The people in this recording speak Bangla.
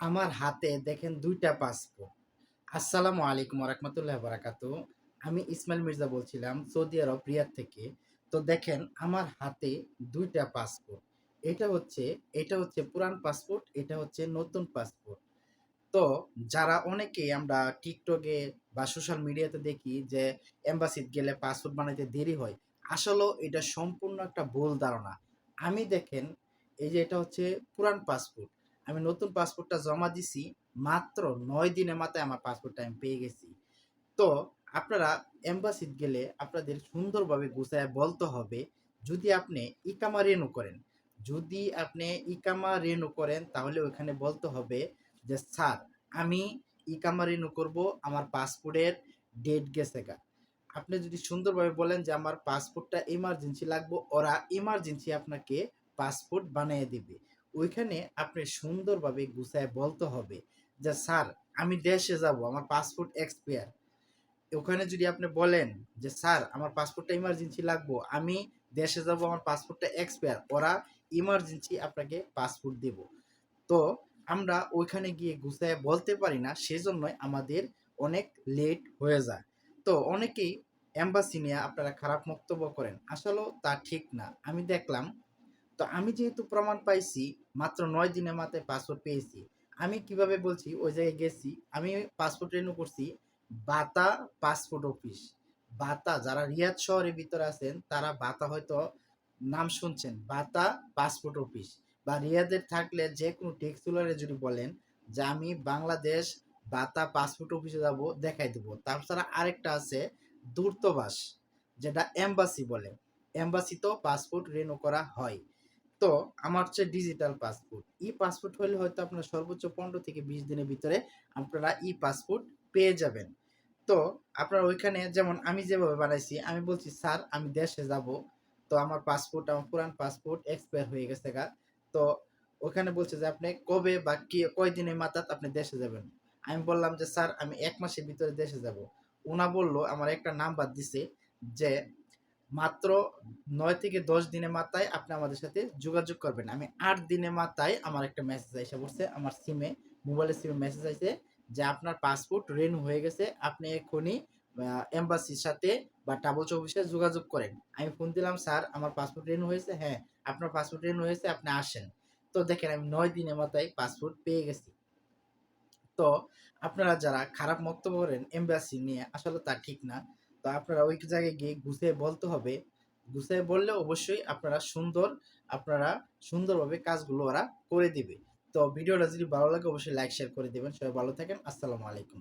আমার হাতে দেখেন দুইটা পাসপোর্ট আসসালামু আলাইকুম রহমতুল্লাহ বারাকাতু আমি ইসমাইল মির্জা বলছিলাম সৌদি আরব, রিয়াদ থেকে। তো দেখেন আমার হাতে দুইটা পাসপোর্ট এটা হচ্ছে এটা হচ্ছে পুরান পাসপোর্ট এটা হচ্ছে নতুন পাসপোর্ট তো যারা অনেকেই আমরা টিকটকে বা সোশ্যাল মিডিয়াতে দেখি যে এম্বাসিত গেলে পাসপোর্ট বানাইতে দেরি হয়, আসলেও এটা সম্পূর্ণ একটা ভুল ধারণা। আমি দেখেন, এই যে এটা হচ্ছে পুরান পাসপোর্ট আমি নতুন পাসপোর্টটা জমা দিছি, মাত্র নয় দিনের মাথায় আমার পাসপোর্টটা আমি পেয়ে গেছি। তো আপনারা এম্বাসিত গেলে আপনাদের সুন্দরভাবে গুছায় বলতে হবে, যদি আপনি ইকামা রেনু করেন। যদি আপনি ইকামা রেনু করেন, তাহলে ওখানে বলতে হবে যে, স্যার, আমি ইকামা রেনু করব, আমার পাসপোর্টের ডেট গেছে গা। আপনি যদি সুন্দরভাবে বলেন যে, আমার পাসপোর্টটা ইমার্জেন্সি লাগবে, ওরা ইমার্জেন্সি আপনাকে পাসপোর্ট বানিয়ে দিবে। ওইখানে আপনি সুন্দরভাবে গুছায় বলতে হবে যে, স্যার, আমি দেশে যাব, আমার পাসপোর্ট এক্সপায়ার ওখানে যদি আপনি বলেন যে, স্যার, আমার পাসপোর্টটা ইমার্জেন্সি লাগবো, আমি দেশে যাব, আমার পাসপোর্টটা এক্সপায়ার ওরা ইমার্জেন্সি আপনাকে পাসপোর্ট দেব। তো আমরা ওইখানে গিয়ে গুছায় বলতে পারি না, সেজন্যই আমাদের অনেক লেট হয়ে যায়। তো অনেকেই এম্বাসি নিয়ে আপনারা খারাপ বক্তব্য করেন। আসলেও তা ঠিক না। আমি দেখলাম তো আমি যেহেতু প্রমাণ পাইছি, মাত্র নয় দিনের মাথায় পাসপোর্ট পেয়েছি, আমি কীভাবে বলছি? ওই জায়গায় গেছি, আমি পাসপোর্ট রেনু করছি, বাতা পাসপোর্ট অফিস বাতা, যারা রিয়াদ শহরের ভিতরে আছেন, তারা বাতা হয়তো নাম শুনছেন। বাতা পাসপোর্ট অফিস বা রিয়াদের থাকলে যে কোনো টেক্সুলারে যদি বলেন যে আমি বাংলাদেশ বাতা পাসপোর্ট অফিসে যাব, দেখাই দেবো। তাছাড়া আরেকটা আছে, দূর্তবাস, যেটা এম্বাসি বলে। এম্বাসিতেও পাসপোর্ট রেনু করা হয়। তো আমার হচ্ছে ডিজিটাল পাসপোর্ট ই পাসপোর্ট হলে হয়তো আপনার সর্বোচ্চ পনেরো থেকে বিশ দিনের ভিতরে আপনারা ই পাসপোর্ট পেয়ে যাবেন। তো আপনার ওইখানে যেমন আমি যেভাবে বানাইছি, আমি বলছি, স্যার, আমি দেশে যাব। তো আমার পাসপোর্ট আমার পুরান পাসপোর্ট এক্সপায়ার হয়ে গেছে গা। তো ওখানে বলছে যে, আপনি কবে বা কি, কয় দিনের মাথাত আপনি দেশে যাবেন? আমি বললাম যে, স্যার, আমি এক মাসের ভিতরে দেশে যাব। ওনা বলল, আমার একটা নাম্বার দিছে যে মাত্র নয় থেকে দশ দিনের মাথায় আপনি আমাদের সাথে যোগাযোগ করবেন। আমি আট দিনের মাথায় আমার একটা মেসেজ এসে পড়ছে, আমার সিমে মোবাইলের সিমে মেসেজ আছে যে আপনার পাসপোর্ট রেনু হয়ে গেছে, আপনি এক্ষুনি এম্বাসির সাথে বা টাবল অফিসে যোগাযোগ করেন। আমি ফোন দিলাম, স্যার, আমার পাসপোর্ট রেনু হয়েছে? হ্যাঁ আপনার পাসপোর্ট রেনু হয়েছে, আপনি আসেন। তো দেখেন, আমি নয় দিনের মাথায় পাসপোর্ট পেয়ে গেছি। তো আপনারা যারা খারাপ মন্তব্য করেন এম্বাসি নিয়ে, আসলে তা ঠিক না। আপনারা ওই জায়গায় গিয়ে গুছিয়ে বলতে হবে। গুছিয়ে বললে অবশ্যই আপনারা সুন্দর, আপনারা সুন্দরভাবে কাজগুলো ওরা করে দিবে। তো ভিডিওটা যদি ভালো লাগে, অবশ্যই লাইক শেয়ার করে দেবেন। সবাই ভালো থাকেন। আসসালামু আলাইকুম।